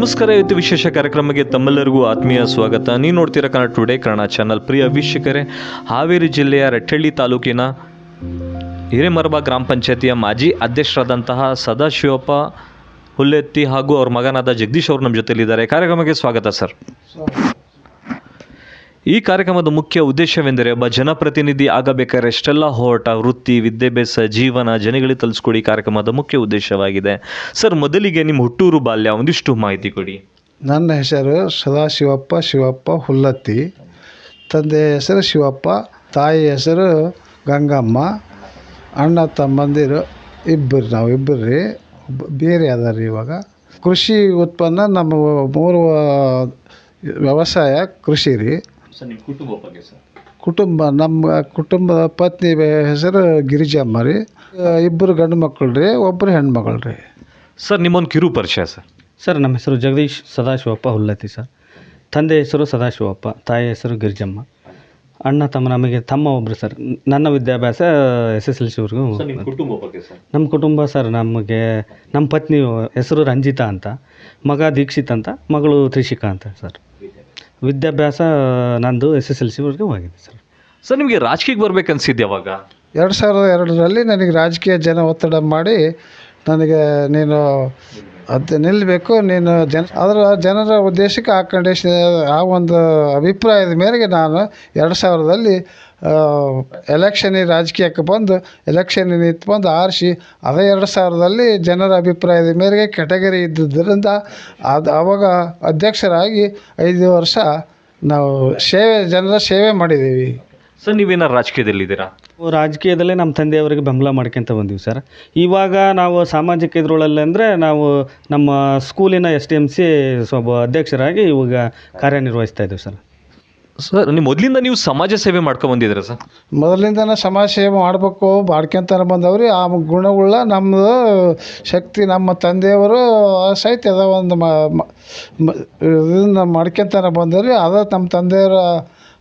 ನಮಸ್ಕಾರ ಇವತ್ತು ವಿಶೇಷ ಕಾರ್ಯಕ್ರಮಕ್ಕೆ ತಮ್ಮೆಲ್ಲರಿಗೂ ಆತ್ಮೀಯ ಸ್ವಾಗತ. ನೀವು ನೋಡ್ತೀರಾ ಕನ್ನಡ ಟುಡೇ ಕನ್ನಡ ಚಾನಲ್ ಪ್ರಿಯ ವೀಕ್ಷಕರೇ, ಹಾವೇರಿ ಜಿಲ್ಲೆಯ ರಟ್ಟಳ್ಳಿ ತಾಲೂಕಿನ ಹಿರೇಮರಬ ಗ್ರಾಮ ಪಂಚಾಯತಿಯ ಮಾಜಿ ಅಧ್ಯಕ್ಷರಾದಂತಹ ಸದಾಶಿವಪ್ಪ ಹುಲ್ಲೆತ್ತಿ ಹಾಗೂ ಅವ್ರ ಮಗನಾದ ಜಗದೀಶ್ ಅವರು ನಮ್ಮ ಜೊತೆಯಲ್ಲಿದ್ದಾರೆ ಕಾರ್ಯಕ್ರಮಕ್ಕೆ ಸ್ವಾಗತ, ಸರ್. ಈ ಕಾರ್ಯಕ್ರಮದ ಮುಖ್ಯ ಉದ್ದೇಶವೆಂದರೆ ಒಬ್ಬ ಜನಪ್ರತಿನಿಧಿ ಆಗಬೇಕಾದ್ರೆ ಎಷ್ಟೆಲ್ಲ ಹೋರಾಟ, ವೃತ್ತಿ, ವಿದ್ಯಾಭ್ಯಾಸ, ಜೀವನ, ಜನಗಳಿಗೆ ತಲುಸ್ಕೊಡಿ ಕಾರ್ಯಕ್ರಮದ ಮುಖ್ಯ ಉದ್ದೇಶವಾಗಿದೆ. ಸರ್, ಮೊದಲಿಗೆ ನಿಮ್ಮ ಹುಟ್ಟೂರು ಬಾಲ್ಯ ಒಂದಿಷ್ಟು ಮಾಹಿತಿ ಕೊಡಿ. ನನ್ನ ಹೆಸರು ಸದಾಶಿವಪ್ಪ ಶಿವಪ್ಪ ಹುಲ್ಲತ್ತಿ. ತಂದೆ ಹೆಸರು ಶಿವಪ್ಪ, ತಾಯಿ ಹೆಸರು ಗಂಗಮ್ಮ, ಅಣ್ಣ ತಮ್ಮಂದಿರು ಇಬ್ಬರು ನಾವು ಇಬ್ಬರು ರೀ ಬೇರೆ ಅದಾರ ರೀ ಇವಾಗ. ಕೃಷಿ ಉತ್ಪನ್ನ ನಮ್ಮ ಮೂರು ವ್ಯವಸಾಯ ಕೃಷಿ ರೀ. ಸರ್ ನಿಮ್ಮ ಕುಟುಂಬ ಬಗ್ಗೆ ಸರ್. ಕುಟುಂಬ ನಮ್ಮ ಕುಟುಂಬದ ಪತ್ನಿ ಹೆಸರು ಗಿರಿಜಮ್ಮ ರೀ ಇಬ್ಬರು ಗಂಡು ಮಕ್ಕಳು ರೀ ಒಬ್ಬರು ಹೆಣ್ಮಗಳು ರೀ. ಸರ್ ನಿಮ್ಮೊಂದು ಕಿರು ಪರಿಚಯ ಸರ್. ಸರ್ ನಮ್ಮ ಹೆಸರು ಜಗದೀಶ್ ಸದಾಶಿವಪ್ಪ ಹುಲ್ಲತಿ ಸರ್. ತಂದೆ ಹೆಸರು ಸದಾಶಿವಪ್ಪ ತಾಯಿ ಹೆಸರು ಗಿರಿಜಮ್ಮ. ಅಣ್ಣ ತಮ್ಮ ನಮಗೆ ತಮ್ಮ ಒಬ್ಬರು ಸರ್. ನನ್ನ ವಿದ್ಯಾಭ್ಯಾಸ ಎಸ್ ಎಸ್ ಎಲ್ ಸಿವರೆಗೂ ನಿಮ್ಮ ಕುಟುಂಬ ಬಗ್ಗೆ ಸರ್. ನಮ್ಮ ಕುಟುಂಬ ಸರ್ ನಮಗೆ ನಮ್ಮ ಪತ್ನಿ ಹೆಸರು ರಂಜಿತಾ ಅಂತ ಮಗ ದೀಕ್ಷಿತ್ ಅಂತ ಮಗಳು ತ್ರಿಷಿಕಾ ಅಂತ ಸರ್. ವಿದ್ಯಾಭ್ಯಾಸ ನಂದು ಎಸ್ ಎಸ್ ಎಲ್ ಸಿವರೆಗೂ ಹೋಗಿದ್ದೆ ಸರ್. ಸರ್ ನಿಮಗೆ ರಾಜಕೀಯಕ್ಕೆ ಬರ್ಬೇಕು ಅನ್ಸಿದ್ದು ಯಾವಾಗ ಎರಡು ಸಾವಿರದ ಎರಡರಲ್ಲಿ ನನಗೆ ರಾಜಕೀಯ ಜನ ಒತ್ತಡ ಮಾಡಿ ನನಗೆ ನೀನು ಅದು ನಿಲ್ಲಬೇಕು ನೀನು ಜನ ಅದರ ಜನರ ಉದ್ದೇಶಕ್ಕೆ ಆ ಕಂಡೀಷನ್ ಆ ಒಂದು ಅಭಿಪ್ರಾಯದ ಮೇರೆಗೆ ನಾನು ಎರಡು ಸಾವಿರದಲ್ಲಿ ಎಲೆಕ್ಷನಿಗೆ ರಾಜಕೀಯಕ್ಕೆ ಬಂದು ಎಲೆಕ್ಷನ್ ನಿಂತು ಬಂದು ಆರಿಸಿ, ಅದೇ ಎರಡು ಸಾವಿರದಲ್ಲಿ ಜನರ ಅಭಿಪ್ರಾಯದ ಮೇರೆಗೆ ಕೆಟಗರಿ ಇದ್ದುದರಿಂದ ಅದು ಆವಾಗ ಅಧ್ಯಕ್ಷರಾಗಿ ಐದು ವರ್ಷ ನಾವು ಸೇವೆ, ಜನರ ಸೇವೆ ಮಾಡಿದ್ದೀವಿ. ಸರ್ ನೀವೇನಾರು ರಾಜಕೀಯದಲ್ಲಿದ್ದೀರಾ? ರಾಜಕೀಯದಲ್ಲೇ ನಮ್ಮ ತಂದೆಯವರಿಗೆ ಬೆಂಬಲ ಮಾಡ್ಕೊಂತ ಬಂದೀವಿ ಸರ್ ಇವಾಗ ನಾವು ಸಾಮಾಜಿಕ ಇದ್ರೊಳಲ್ಲಿ ಅಂದರೆ ನಾವು ನಮ್ಮ ಸ್ಕೂಲಿನ ಎಸ್ ಡಿ ಎಂ ಸಿ ಸ್ವಲ್ಪ ಅಧ್ಯಕ್ಷರಾಗಿ ಇವಾಗ ಕಾರ್ಯನಿರ್ವಹಿಸ್ತಾ ಇದ್ದೀವಿ ಸರ್ ಸರ್ ನೀವು ಮೊದಲಿಂದ ನೀವು ಸಮಾಜ ಸೇವೆ ಮಾಡ್ಕೊಂಡು ಬಂದಿದ್ದೀರಾ ಸರ್ ಮೊದಲಿಂದನೇ ಸಮಾಜ ಸೇವೆ ಮಾಡಬೇಕು ಮಾಡ್ಕೊಂತಾನೆ ಬಂದವ್ರಿ. ಆ ಗುಣಗಳ ನಮ್ಮದು ಶಕ್ತಿ ನಮ್ಮ ತಂದೆಯವರು ಸಹಿತ ಅದ ಒಂದು ಇದನ್ನ ಮಾಡ್ಕೊಂತಾನೆ ಬಂದವ್ರಿ. ಅದ ನಮ್ಮ ತಂದೆಯವರ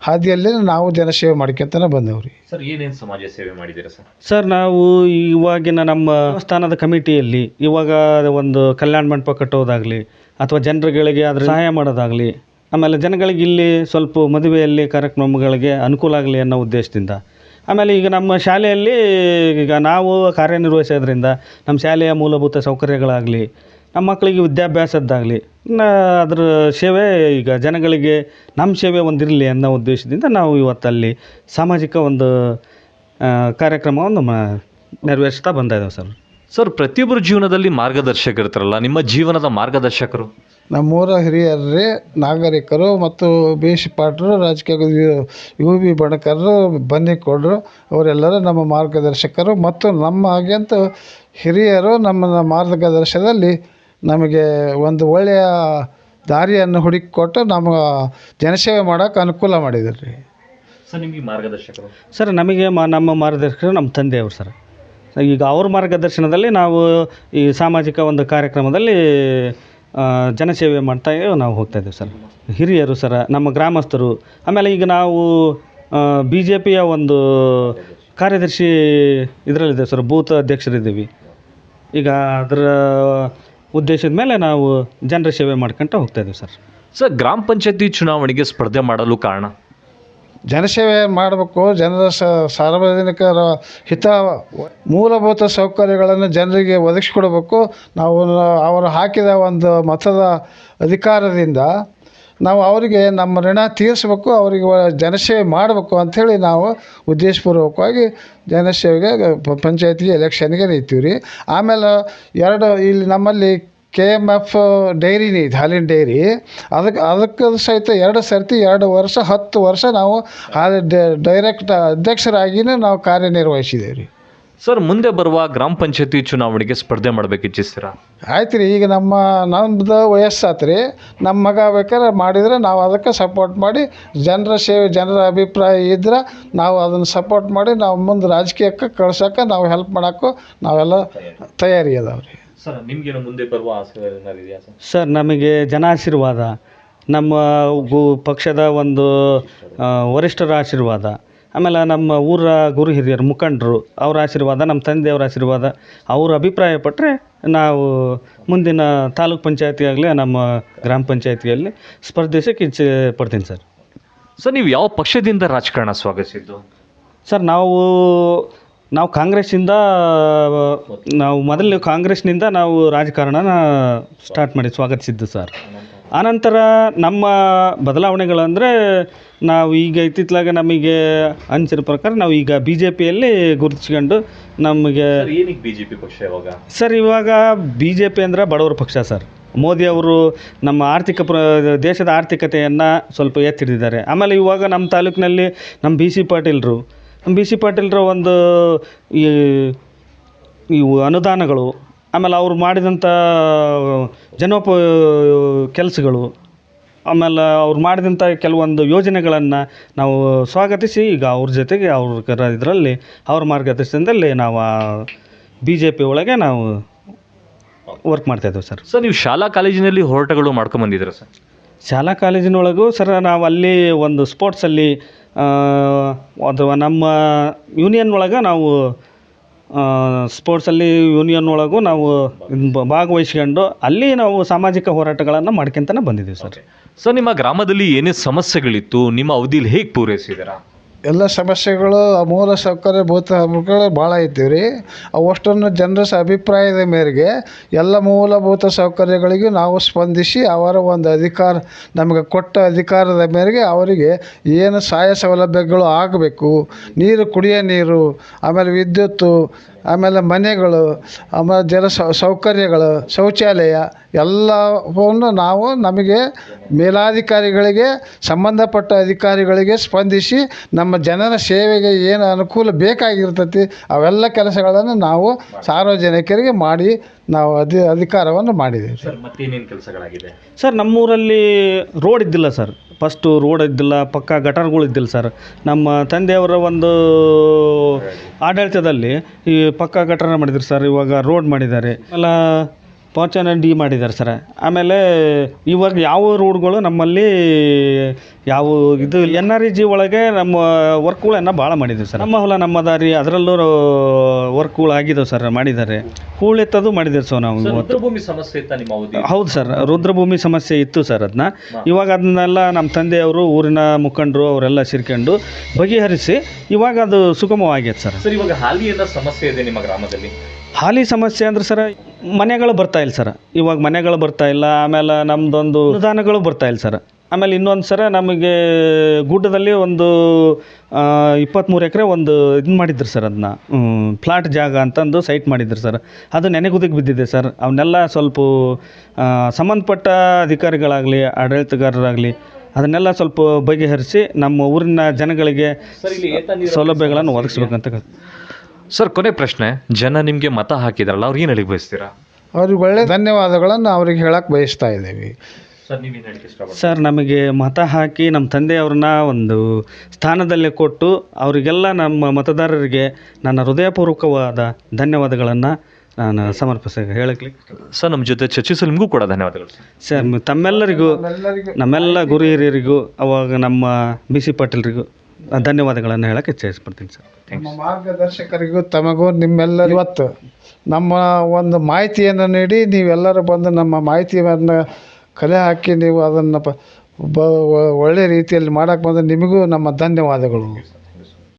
ಹಾದಿಯಲ್ಲಿ ನಾವು ಜನಸೇವೆ ಮಾಡ್ಕೊಂತಾನೆ ಬಂದವ್ರಿ. ಸರ್ ಏನೇನು ಸಮಾಜ ಸೇವೆ ಮಾಡಿದ್ದೀರಾ ಸರ್? ಸರ್ ನಾವು ಇವಾಗಿನ ನಮ್ಮ ಸ್ಥಾನದ ಕಮಿಟಿಯಲ್ಲಿ ಇವಾಗ ಒಂದು ಕಲ್ಯಾಣ ಮಂಟಪ ಕಟ್ಟೋದಾಗಲಿ ಅಥವಾ ಜನರುಗಳಿಗೆ ಅದ್ರ ಸಹಾಯ ಮಾಡೋದಾಗಲಿ ಆಮೇಲೆ ಜನಗಳಿಗೆ ಇಲ್ಲಿ ಸ್ವಲ್ಪ ಮದುವೆಯಲ್ಲಿ ಕಾರ್ಯಕ್ರಮಗಳಿಗೆ ಅನುಕೂಲ ಆಗಲಿ ಅನ್ನೋ ಉದ್ದೇಶದಿಂದ. ಆಮೇಲೆ ಈಗ ನಮ್ಮ ಶಾಲೆಯಲ್ಲಿ ಈಗ ನಾವು ಕಾರ್ಯನಿರ್ವಹಿಸೋದ್ರಿಂದ ನಮ್ಮ ಶಾಲೆಯ ಮೂಲಭೂತ ಸೌಕರ್ಯಗಳಾಗಲಿ ನಮ್ಮ ಮಕ್ಕಳಿಗೆ ವಿದ್ಯಾಭ್ಯಾಸದ್ದಾಗಲಿ ಇನ್ನು ಅದ್ರ ಸೇವೆ ಈಗ ಜನಗಳಿಗೆ ನಮ್ಮ ಸೇವೆ ಒಂದಿರಲಿ ಅನ್ನೋ ಉದ್ದೇಶದಿಂದ ನಾವು ಇವತ್ತಲ್ಲಿ ಸಾಮಾಜಿಕ ಒಂದು ಕಾರ್ಯಕ್ರಮವನ್ನು ಮ ನೆರವೇರಿಸ್ತಾ ಬಂದ ಇದ್ದಾವೆ ಸರ್. ಸರ್ ಪ್ರತಿಯೊಬ್ಬರ ಜೀವನದಲ್ಲಿ ಮಾರ್ಗದರ್ಶಕರಿರ್ತಾರಲ್ಲ ನಿಮ್ಮ ಜೀವನದ ಮಾರ್ಗದರ್ಶಕರು? ನಮ್ಮೂರ ಹಿರಿಯರೇ ನಾಗರಿಕರು ಮತ್ತು ಬೇಷಿಪಾಟರು ರಾಜಕೀಯ ಯು ಬಿ ಬಣಕರರು ಬನ್ನಿಕೊಡ್ರು ಅವರೆಲ್ಲರೂ ನಮ್ಮ ಮಾರ್ಗದರ್ಶಕರು ಮತ್ತು ನಮ್ಮ ಹಾಗೆಂತ ಹಿರಿಯರು ನಮ್ಮ ಮಾರ್ಗದರ್ಶನದಲ್ಲಿ ನಮಗೆ ಒಂದು ಒಳ್ಳೆಯ ದಾರಿಯನ್ನು ಹುಡುಕಿಕೊಟ್ಟು ನಮ್ಮ ಜನಸೇವೆ ಮಾಡೋಕೆ ಅನುಕೂಲ ಮಾಡಿದ್ರು. ರೀ ಸರ್ ನಿಮಗೆ ಮಾರ್ಗದರ್ಶಕರು? ಸರ್ ನಮಗೆ ಮ ನಮ್ಮ ಮಾರ್ಗದರ್ಶಕರು ನಮ್ಮ ತಂದೆಯವರು ಸರ್. ಈಗ ಅವ್ರ ಮಾರ್ಗದರ್ಶನದಲ್ಲಿ ನಾವು ಈ ಸಾಮಾಜಿಕ ಒಂದು ಕಾರ್ಯಕ್ರಮದಲ್ಲಿ ಜನಸೇವೆ ಮಾಡ್ತಾ ನಾವು ಹೋಗ್ತಾ ಇದ್ದೀವಿ ಸರ್. ಹಿರಿಯರು ಸರ ನಮ್ಮ ಗ್ರಾಮಸ್ಥರು ಆಮೇಲೆ ಈಗ ನಾವು ಬಿ ಜೆ ಪಿಯ ಒಂದು ಕಾರ್ಯದರ್ಶಿ ಇದರಲ್ಲಿದ್ದೇವೆ ಸರ್ ಬೂತ್ ಅಧ್ಯಕ್ಷರಿದ್ದೀವಿ. ಈಗ ಅದರ ಉದ್ದೇಶದ ಮೇಲೆ ನಾವು ಜನರ ಸೇವೆ ಮಾಡ್ಕೊಂತ ಹೋಗ್ತಾ ಇದ್ದೀವಿ ಸರ್. ಸರ್ ಗ್ರಾಮ ಪಂಚಾಯತಿ ಚುನಾವಣೆಗೆ ಸ್ಪರ್ಧೆ ಮಾಡಲು ಕಾರಣ? ಜನಸೇವೆ ಮಾಡಬೇಕು ಜನರ ಸ ಸಾರ್ವಜನಿಕರ ಹಿತ ಮೂಲಭೂತ ಸೌಕರ್ಯಗಳನ್ನು ಜನರಿಗೆ ಒದಗಿಸ್ಕೊಡ್ಬೇಕು. ನಾವು ಅವರು ಹಾಕಿದ ಒಂದು ಮತದ ಅಧಿಕಾರದಿಂದ ನಾವು ಅವರಿಗೆ ನಮ್ಮ ಋಣ ತೀರಿಸ್ಬೇಕು, ಅವರಿಗೆ ಜನಸೇವೆ ಮಾಡಬೇಕು ಅಂಥೇಳಿ ನಾವು ಉದ್ದೇಶಪೂರ್ವಕವಾಗಿ ಜನಸೇವೆಗೆ ಪಂಚಾಯತಿಗೆ ಎಲೆಕ್ಷನ್ಗೆ ನಿಂತೀವಿ ರೀ ಆಮೇಲೆ ಎರಡು, ಇಲ್ಲಿ ನಮ್ಮಲ್ಲಿ ಕೆ ಎಂ ಎಫ್ ಡೈರಿನೇ ಇದೆ, ಹಾಲಿನ ಡೈರಿ. ಅದಕ್ಕೆ ಅದಕ್ಕೆ ಸಹಿತ ಎರಡು ಸರ್ತಿ, ಎರಡು ವರ್ಷ, ಹತ್ತು ವರ್ಷ ನಾವು ಹಾಲು ಡೈರೆಕ್ಟ್ ಅಧ್ಯಕ್ಷರಾಗಿಯೇ ನಾವು ಕಾರ್ಯನಿರ್ವಹಿಸಿದ್ದೇವೆ ರೀ ಸರ್ ಮುಂದೆ ಬರುವ ಗ್ರಾಮ ಪಂಚಾಯತಿ ಚುನಾವಣೆಗೆ ಸ್ಪರ್ಧೆ ಮಾಡಬೇಕು ಇಚ್ಛಿಸ್ತೀರಾ? ಆಯ್ತು ರೀ ಈಗ ನಮ್ಮ ನಮ್ಮದು ವಯಸ್ಸಾತು ರೀ ನಮ್ಮ ಮಗ ಬೇಕಾದ್ರೆ ಮಾಡಿದರೆ ನಾವು ಅದಕ್ಕೆ ಸಪೋರ್ಟ್ ಮಾಡಿ ಜನರ ಸೇವೆ ಜನರ ಅಭಿಪ್ರಾಯ ಇದ್ರೆ ನಾವು ಅದನ್ನು ಸಪೋರ್ಟ್ ಮಾಡಿ ನಾವು ಮುಂದೆ ರಾಜಕೀಯಕ್ಕೆ ಕಳ್ಸೋಕೆ ನಾವು ಹೆಲ್ಪ್ ಮಾಡೋಕ್ಕೂ ನಾವೆಲ್ಲ ತಯಾರಿ ಅದಾವೆ ರೀ. ಸರ್ ನಿಮ್ಗೇನು ಮುಂದೆ ಬರುವ ಆಸೆ ಇದೆಯಾ ಸರ್ ಸರ್ ನಮಗೆ ಜನಾಶೀರ್ವಾದ ನಮ್ಮ ಗು ಪಕ್ಷದ ಒಂದು ಆ, ವರಿಷ್ಠರ ಆಶೀರ್ವಾದ. ಆಮೇಲೆ ನಮ್ಮ ಊರ ಗುರು ಹಿರಿಯರು ಮುಖಂಡರು ಅವರ ಆಶೀರ್ವಾದ ನಮ್ಮ ತಂದೆಯವ್ರ ಆಶೀರ್ವಾದ ಅವ್ರ ಅಭಿಪ್ರಾಯ ಪಟ್ಟರೆ ನಾವು ಮುಂದಿನ ತಾಲೂಕು ಪಂಚಾಯತಿ ಆಗಲಿ ನಮ್ಮ ಗ್ರಾಮ ಪಂಚಾಯತಿಯಲ್ಲಿ ಸ್ಪರ್ಧಿಸಕ್ಕೆ ಇಚ್ಛೆ ಪಡ್ತೀನಿ ಸರ್. ಸರ್ ನೀವು ಯಾವ ಪಕ್ಷದಿಂದ ರಾಜಕಾರಣ ಸ್ವಾಗತಿಸಿದ್ದು? ಸರ್ ನಾವು ನಾವು ಕಾಂಗ್ರೆಸ್ಸಿಂದ ನಾವು ಮೊದಲು ಕಾಂಗ್ರೆಸ್ನಿಂದ ನಾವು ರಾಜಕಾರಣನ ಸ್ಟಾರ್ಟ್ ಮಾಡಿ ಸ್ವಾಗತಿಸಿದ್ದು ಸರ್. ಆನಂತರ ನಮ್ಮ ಬದಲಾವಣೆಗಳಂದರೆ ನಾವು ಈಗ ಇತ್ತಿತ್ತಲಾಗ ನಮಗೆ ಅನಿಸಿದ ಪ್ರಕಾರ ನಾವು ಈಗ ಬಿ ಜೆ ಪಿಯಲ್ಲಿ ಗುರುತಿಸ್ಕೊಂಡು ನಮಗೆ ಏನಕ್ಕೆ ಪಿ ಪಕ್ಷ ಯಾವಾಗ ಸರ್ ಇವಾಗ ಬಿ ಜೆ ಪಿ ಅಂದರೆ ಬಡವರ ಪಕ್ಷ ಸರ್. ಮೋದಿ ಅವರು ನಮ್ಮ ಆರ್ಥಿಕ ಪ್ರ ದೇಶದ ಆರ್ಥಿಕತೆಯನ್ನು ಸ್ವಲ್ಪ ಎತ್ತಿಡಿದ್ದಾರೆ. ಆಮೇಲೆ ಇವಾಗ ನಮ್ಮ ತಾಲೂಕಿನಲ್ಲಿ ನಮ್ಮ ಬಿ ಸಿ ಪಾಟೀಲ್ರು. ನಮ್ಮ ಬಿ ಸಿ ಪಾಟೀಲರ ಒಂದು ಈ ಇವು ಅನುದಾನಗಳು ಆಮೇಲೆ ಅವ್ರು ಮಾಡಿದಂಥ ಜನೋಪ ಕೆಲಸಗಳು ಆಮೇಲೆ ಅವ್ರು ಮಾಡಿದಂಥ ಕೆಲವೊಂದು ಯೋಜನೆಗಳನ್ನು ನಾವು ಸ್ವಾಗತಿಸಿ ಈಗ ಅವ್ರ ಜೊತೆಗೆ ಅವ್ರ ಇದರಲ್ಲಿ ಅವ್ರ ಮಾರ್ಗದರ್ಶನದಲ್ಲಿ ನಾವು ಬಿ ಜೆ ಪಿ ಒಳಗೆ ನಾವು ವರ್ಕ್ ಮಾಡ್ತಾಯಿದ್ದೇವೆ ಸರ್. ಸರ್ ನೀವು ಶಾಲಾ ಕಾಲೇಜಿನಲ್ಲಿ ಹೋರಾಟಗಳು ಮಾಡ್ಕೊಂಬಂದಿದ್ದೀರಾ ಸರ್? ಶಾಲಾ ಕಾಲೇಜಿನೊಳಗೂ ಸರ್ ನಾವು ಅಲ್ಲಿ ಒಂದು ಸ್ಪೋರ್ಟ್ಸಲ್ಲಿ ಅಥವಾ ನಮ್ಮ ಯೂನಿಯನ್ ಒಳಗೆ ನಾವು ಸ್ಪೋರ್ಟ್ಸಲ್ಲಿ ಯೂನಿಯನ್ ಒಳಗೂ ನಾವು ಭಾಗವಹಿಸ್ಕೊಂಡು ಅಲ್ಲಿ ನಾವು ಸಾಮಾಜಿಕ ಹೋರಾಟಗಳನ್ನು ಮಾಡ್ಕೊಂತನೇ ಬಂದಿದ್ದೀವಿ ಸರ್. ಸರ್ ನಿಮ್ಮ ಗ್ರಾಮದಲ್ಲಿ ಏನೇ ಸಮಸ್ಯೆಗಳಿತ್ತು, ನಿಮ್ಮ ಅವಧಿಲಿ ಹೇಗೆ ಪೂರೈಸಿದ್ದೀರಾ? ಎಲ್ಲ ಸಮಸ್ಯೆಗಳು ಮೂಲ ಸೌಕರ್ಯ ಭೂತ ಹಬ್ಬಗಳು ಭಾಳ ಐತಿವಿ ರೀ ಅವಷ್ಟನ್ನು ಜನರ ಸ ಅಭಿಪ್ರಾಯದ ಮೇರೆಗೆ ಎಲ್ಲ ಮೂಲಭೂತ ಸೌಕರ್ಯಗಳಿಗೂ ನಾವು ಸ್ಪಂದಿಸಿ ಅವರ ಒಂದು ಅಧಿಕಾರ, ನಮಗೆ ಕೊಟ್ಟ ಅಧಿಕಾರದ ಮೇರೆಗೆ ಅವರಿಗೆ ಏನು ಸಹಾಯ ಸೌಲಭ್ಯಗಳು ಆಗಬೇಕು. ನೀರು ಕುಡಿಯೋ ನೀರು, ಆಮೇಲೆ ವಿದ್ಯುತ್ತು ಆಮೇಲೆ ಮನೆಗಳು ಆಮೇಲೆ ಜನ ಸೌ ಸೌಕರ್ಯಗಳು ಶೌಚಾಲಯ ಎಲ್ಲವನ್ನು ನಾವು ನಮಗೆ ಮೇಲಾಧಿಕಾರಿಗಳಿಗೆ ಸಂಬಂಧಪಟ್ಟ ಅಧಿಕಾರಿಗಳಿಗೆ ಸ್ಪಂದಿಸಿ ನಮ್ಮ ಜನರ ಸೇವೆಗೆ ಏನು ಅನುಕೂಲ ಬೇಕಾಗಿರ್ತತಿ ಅವೆಲ್ಲ ಕೆಲಸಗಳನ್ನು ನಾವು ಸಾರ್ವಜನಿಕರಿಗೆ ಮಾಡಿ ನಾವು ಅಧಿ ಅಧಿಕಾರವನ್ನು ಮಾಡಿದ್ದೀವಿ. ಸರ್ ಮತ್ತೇನೇನು ಕೆಲಸಗಳಾಗಿದೆ? ಸರ್ ನಮ್ಮೂರಲ್ಲಿ ರೋಡ್ ಇದ್ದಿಲ್ಲ ಸರ್. ಫಸ್ಟು ರೋಡ್ ಇದ್ದಿಲ್ಲ, ಪಕ್ಕ ಗಟಾರ್ಗಳು ಇದ್ದಿಲ್ಲ ಸರ್ ನಮ್ಮ ತಂದೆಯವರ ಒಂದು ಆಡಳಿತದಲ್ಲಿ ಈ ಪಕ್ಕ ಗಟಾರ ಮಾಡಿದ್ರು ಸರ್ ಇವಾಗ ರೋಡ್ ಮಾಡಿದ್ದಾರೆ. ಎಲ್ಲ ಪಾಚನ ಡಿ ಮಾಡಿದ್ದಾರೆ ಸರ್ ಆಮೇಲೆ ಇವಾಗ ಯಾವ ರೋಡ್ಗಳು ನಮ್ಮಲ್ಲಿ ಯಾವ ಇದು ಎನ್ ಆರ್ ಇ ಜಿ ಒಳಗೆ ನಮ್ಮ ವರ್ಕ್ಗಳನ್ನು ಭಾಳ ಮಾಡಿದ್ದೀವಿ ಸರ್ ನಮ್ಮ ಹೊಲ, ನಮ್ಮ ದಾರಿ, ಅದರಲ್ಲೂ ವರ್ಕ್ಗಳು ಆಗಿದ್ದಾವೆ ಸರ್ ಮಾಡಿದ್ದಾರೆ. ಹೂಳೆತ್ತದು ಮಾಡಿದ್ದೀವಿ ಸರ್ ನಾವು ಇವತ್ತು. ರುದ್ರಭೂಮಿ ಸಮಸ್ಯೆ ಇತ್ತ ನಿಮ್ಮ ಅವಧಿ? ಹೌದು ಸರ್ ರುದ್ರಭೂಮಿ ಸಮಸ್ಯೆ ಇತ್ತು ಸರ್ ಅದನ್ನ ಇವಾಗ ಅದನ್ನೆಲ್ಲ ನಮ್ಮ ತಂದೆಯವರು ಊರಿನ ಮುಖಂಡರು ಅವರೆಲ್ಲ ಸೇರ್ಕೊಂಡು ಬಗೆಹರಿಸಿ ಇವಾಗ ಅದು ಸುಗಮವಾಗೈತೆ ಸರ್ ಸರ್ ಇವಾಗ ಹಾಲಿ ಎಲ್ಲ ಸಮಸ್ಯೆ ಇದೆ ನಿಮ್ಮ ಗ್ರಾಮದಲ್ಲಿ. ಹಾಲಿ ಸಮಸ್ಯೆ ಅಂದ್ರೆ ಸರ್ ಮನೆಗಳು ಬರ್ತಾ ಇಲ್ಲ ಸರ್ ಇವಾಗ ಮನೆಗಳು ಬರ್ತಾ ಇಲ್ಲ ಆಮೇಲೆ ನಮ್ಮದೊಂದು ಅನುದಾನಗಳು ಬರ್ತಾ ಇಲ್ಲ ಸರ್ ಆಮೇಲೆ ಇನ್ನೊಂದು ಸರ ನಮಗೆ ಗುಡ್ಡದಲ್ಲಿ ಒಂದು ಇಪ್ಪತ್ತ್ಮೂರು ಎಕರೆ ಒಂದು ಇದು ಮಾಡಿದ್ರು ಸರ್ ಅದನ್ನ ಫ್ಲಾಟ್ ಜಾಗ ಅಂತಂದು ಸೈಟ್ ಮಾಡಿದ್ರು ಸರ್. ಅದು ನೆನೆಗುದಿಗೆ ಬಿದ್ದಿದೆ ಸರ್. ಅವನ್ನೆಲ್ಲ ಸ್ವಲ್ಪ ಸಂಬಂಧಪಟ್ಟ ಅಧಿಕಾರಿಗಳಾಗಲಿ ಆಡಳಿತಗಾರರಾಗಲಿ ಅದನ್ನೆಲ್ಲ ಸ್ವಲ್ಪ ಬಗೆಹರಿಸಿ ನಮ್ಮ ಊರಿನ ಜನಗಳಿಗೆ ಸರ್ ಇಲ್ಲಿ ಏತ ನೀರು ಸೌಲಭ್ಯಗಳನ್ನು ಒದಗಿಸ್ಬೇಕಂತ ಸರ್ ಕೊನೆ ಪ್ರಶ್ನೆ. ಜನ ನಿಮಗೆ ಮತ ಹಾಕಿದ್ರಲ್ಲ ಅವ್ರಿಗೆ ಏನು ಹೇಳಿಕ್ ಬಯಸ್ತೀರಾ? ಅವ್ರಿಗೆ ಒಳ್ಳೆಯ ಧನ್ಯವಾದಗಳನ್ನು ಅವ್ರಿಗೆ ಹೇಳಕ್ಕೆ ಬಯಸ್ತಾ ಇದ್ದೀವಿ. ಸರ್ ನೀವೇನು ಹೇಳಿಕೆ ಇಷ್ಟಪಡ್ತೀರಾ? ಸರ್ ನಮಗೆ ಮತ ಹಾಕಿ ನಮ್ಮ ತಂದೆಯವ್ರನ್ನ ಒಂದು ಸ್ಥಾನದಲ್ಲಿ ಕೊಟ್ಟು ಅವರಿಗೆಲ್ಲ ನಮ್ಮ ಮತದಾರರಿಗೆ ನನ್ನ ಹೃದಯಪೂರ್ವಕವಾದ ಧನ್ಯವಾದಗಳನ್ನು ನಾನು ಸಮರ್ಪಿಸ ಹೇಳಕ್ಲಿ ಸರ್ ನಮ್ಮ ಜೊತೆ ಚರ್ಚಿಸಲು ನಿಮಗೂ ಕೂಡ ಧನ್ಯವಾದಗಳು ಸರ್. ಸರ್ ತಮ್ಮೆಲ್ಲರಿಗೂ ನಮ್ಮೆಲ್ಲ ಗುರು ಹಿರಿಯರಿಗೂ ಅವಾಗ ನಮ್ಮ ಬಿ ಸಿ ಪಾಟೀಲ್ರಿಗೂ ಧನ್ಯವಾದಗಳನ್ನು ಹೇಳಕ್ಕೆ ಇಚ್ಛಿಸ್ಪಡ್ತೀನಿ ಸರ್. ನಮ್ಮ ಮಾರ್ಗದರ್ಶಕರಿಗೂ ತಮಗೂ ನಿಮ್ಮೆಲ್ಲ ಇವತ್ತು ನಮ್ಮ ಒಂದು ಮಾಹಿತಿಯನ್ನು ನೀಡಿ ನೀವೆಲ್ಲರೂ ಬಂದು ನಮ್ಮ ಮಾಹಿತಿಯನ್ನು ಕಲೆ ಹಾಕಿ ನೀವು ಅದನ್ನು ಪ ಬ ಒಳ್ಳೆ ರೀತಿಯಲ್ಲಿ ಮಾಡಕ್ಕೆ ಬಂದರೆ ನಿಮಗೂ ನಮ್ಮ ಧನ್ಯವಾದಗಳು.